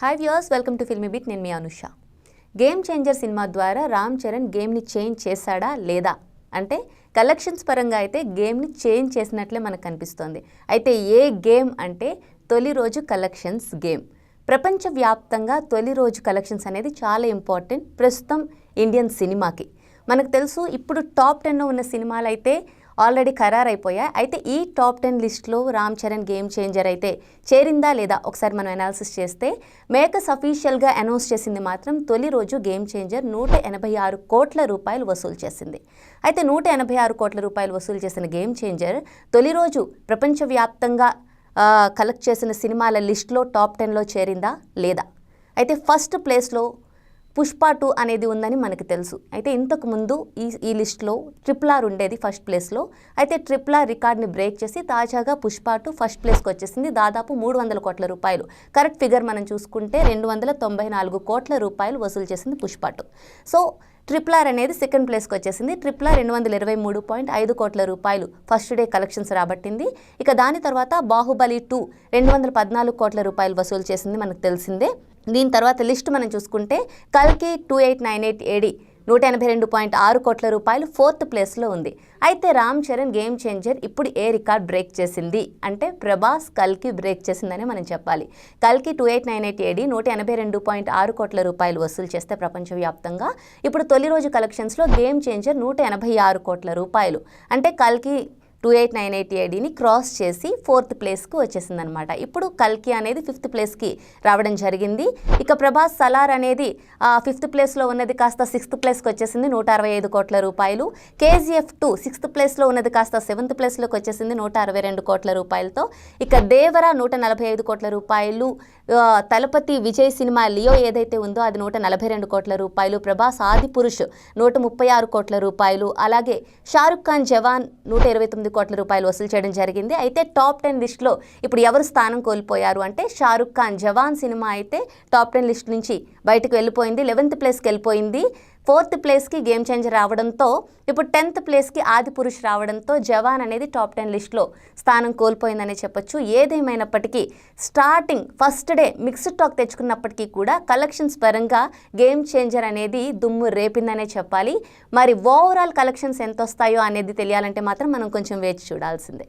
Hi viewers welcome to filmy bit నేను మీ Anusha. Game changer cinema ద్వారా రామ్ చరణ్ గేమ్ని చేంజ్ చేశాడా లేదా? అంటే కలెక్షన్స్ పరంగా అయితే గేమ్ని చేంజ్ చేసినట్లే మనకు కనిపిస్తోంది. అయితే ఏ గేమ్ అంటే తొలి రోజు కలెక్షన్స్ గేమ్. ప్రపంచవ్యాప్తంగా తొలి రోజు కలెక్షన్స్ అనేది చాలా ఇంపార్టెంట్ ప్రస్తుతం ఇండియన్ సినిమాకి. మనకు తెలుసు ఇప్పుడు టాప్ టెన్లో ఉన్న సినిమాలు అయితే ఆల్రెడీ ఖరారైపోయాయి అయితే ఈ టాప్ టెన్ లిస్ట్లో రామ్ చరణ్ గేమ్ చేంజర్ అయితే చేరిందా లేదా ఒకసారి మనం అనాలిసిస్ చేస్తే మేకస్ అఫీషియల్గా అనౌన్స్ చేసింది మాత్రం తొలి రోజు గేమ్ చేంజర్ నూట ఎనభై ఆరు కోట్ల రూపాయలు వసూలు చేసింది. అయితే నూట ఎనభై ఆరు కోట్ల రూపాయలు వసూలు చేసిన గేమ్ చేంజర్ తొలి రోజు ప్రపంచవ్యాప్తంగా కలెక్ట్ చేసిన సినిమాల లిస్ట్లో టాప్ టెన్లో చేరిందా లేదా? అయితే ఫస్ట్ ప్లేస్లో పుష్ప టూ అనేది ఉందని మనకు తెలుసు. అయితే ఇంతకు ముందు ఈ ఈ లిస్ట్లో ట్రిపుల్ ఆర్ ఉండేది ఫస్ట్ ప్లేస్లో. అయితే ట్రిపుల్ ఆర్ రికార్డ్ని బ్రేక్ చేసి తాజాగా పుష్ప టూ ఫస్ట్ ప్లేస్కి వచ్చేసింది దాదాపు మూడు వందల కోట్ల రూపాయలు. కరెక్ట్ ఫిగర్ మనం చూసుకుంటే రెండు వందల తొంభై నాలుగు కోట్ల రూపాయలు వసూలు చేసింది Pushpa two. So triple R అనేది సెకండ్ ప్లేస్కి వచ్చేసింది. ట్రిపుల్ ఆర్ రెండు వందల ఇరవై మూడు పాయింట్ ఐదు కోట్ల రూపాయలు ఫస్ట్ డే కలెక్షన్స్ రాబట్టింది. ఇక దాని తర్వాత బాహుబలి టూ రెండు వందల పద్నాలుగు కోట్ల రూపాయలు వసూలు చేసింది మనకు తెలిసిందే. దీని తర్వాత లిస్ట్ మనం చూసుకుంటే కల్కి two eight nine eight AD నూట ఎనభై రెండు పాయింట్ ఆరు కోట్ల రూపాయలు ఫోర్త్ ప్లేస్లో ఉంది. అయితే రామ్ చరణ్ గేమ్ చేంజర్ ఇప్పుడు ఏ రికార్డ్ బ్రేక్ చేసింది? అంటే ప్రభాస్ కల్కి బ్రేక్ చేసిందని మనం చెప్పాలి. కల్కి two eight nine eight AD నూట ఎనభై రెండు పాయింట్ ఆరు కోట్ల రూపాయలు వసూలు చేస్తే ప్రపంచవ్యాప్తంగా ఇప్పుడు తొలి రోజు కలెక్షన్స్లో గేమ్ చేంజర్ నూట ఎనభై ఆరు కోట్ల రూపాయలు. అంటే కల్కి టూ ఎయిట్ నైన్ ఎయిట్ ఏడీని క్రాస్ చేసి ఫోర్త్ ప్లేస్కి వచ్చేసింది అనమాట ఇప్పుడు కల్కి అనేది ఫిఫ్త్ ప్లేస్కి రావడం జరిగింది. ఇక ప్రభాస్ సలార్ అనేది ఫిఫ్త్ ప్లేస్లో ఉన్నది కాస్త సిక్స్త్ ప్లేస్కి వచ్చేసింది నూట అరవై ఐదు కోట్ల రూపాయలు. కేజీఎఫ్ టూ సిక్స్త్ ప్లేస్లో ఉన్నది కాస్త సెవెంత్ ప్లేస్లోకి వచ్చేసింది నూట అరవై రెండు కోట్ల రూపాయలతో. ఇక దేవర నూట నలభై ఐదు కోట్ల రూపాయలు. తలపతి విజయ్ సినిమా లియో ఏదైతే ఉందో అది నూట నలభై రెండు కోట్ల రూపాయలు. ప్రభాస్ ఆది పురుష్ నూట ముప్పై ఆరు కోట్ల రూపాయలు. అలాగే షారుఖ్ ఖాన్ జవాన్ నూట ఇరవై తొమ్మిది కోట్ల రూపాయలు వసూలు చేయడం జరిగింది. అయితే టాప్ టెన్ లిస్ట్లో ఇప్పుడు ఎవరు స్థానం కోల్పోయారు అంటే షారుఖ్ ఖాన్. జవాన్ సినిమా అయితే టాప్ టెన్ లిస్ట్ నుంచి బయటకు వెళ్ళిపోయింది. లెవెన్త్ ప్లేస్కి వెళ్ళిపోయింది. ఫోర్త్ ప్లేస్కి గేమ్ చేంజర్ రావడంతో ఇప్పుడు టెన్త్ ప్లేస్కి ఆది పురుష్ రావడంతో జవాన్ అనేది టాప్ టెన్ లిస్ట్లో స్థానం కోల్పోయిందనే చెప్పొచ్చు. ఏదేమైనప్పటికీ starting first day mixed talk తెచ్చుకున్నప్పటికీ కూడా కలెక్షన్స్ పరంగా గేమ్ చేంజర్ అనేది దుమ్ము రేపిందనే చెప్పాలి. మరి ఓవరాల్ కలెక్షన్స్ ఎంత వస్తాయో అనేది తెలియాలంటే మాత్రం మనం కొంచెం వేచి చూడాల్సిందే.